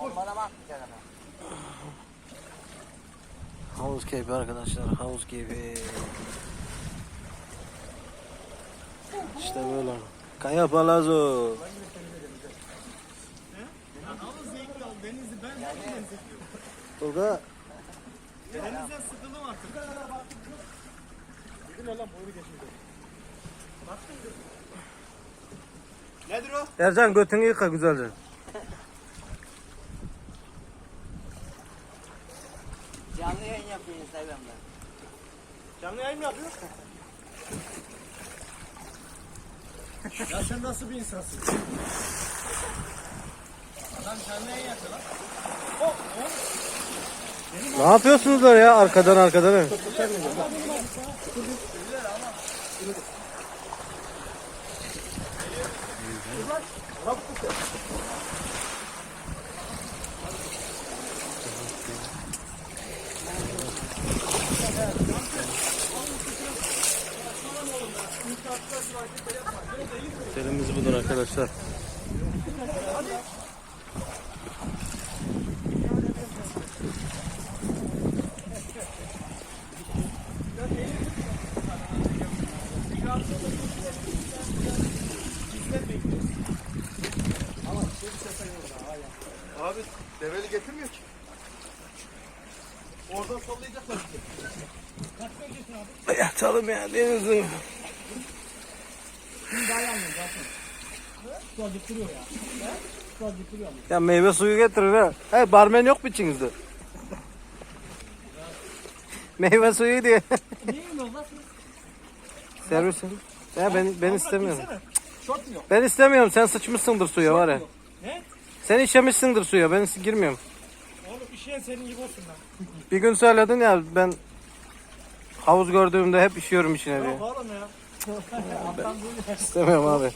Bombana bak bir kere. Havuz keyfi arkadaşlar. Havuz keyfi. İşte böyle. Kaya Palazzo. Tolga. Denizden sıkıldım artık. Gidin lan boyu. Nedir o? Ercan götünü yıka güzelce. Canlı yayın yapıyor Instagram'da. Canlı yayın mı yapıyor? ya sen nasıl bir insansın? Adam canlı yayın yapıyor lan. Oh, oh. Ne yapıyorsunuz da ya arkadan arkadan? Otelimiz budur arkadaşlar. Abi develi getirmiyor ki. Oradan sollayacaklar işte. Yatalım ya denizin. Ya meyve suyu getirin ha. He barmen yok mu içinizde? meyve suyu diye. Servis. Ya ben ben istemiyorum. Ben istemiyorum. Sen sıçmışsındır suya var ya. Ne? Sen işemişsindir suya. Ben girmiyorum. Oğlum işeyen senin gibi olsun lan. Bir gün söyledin ya ben havuz gördüğümde hep işiyorum içine diye. Yok oğlum ya. İstemiyorum abi.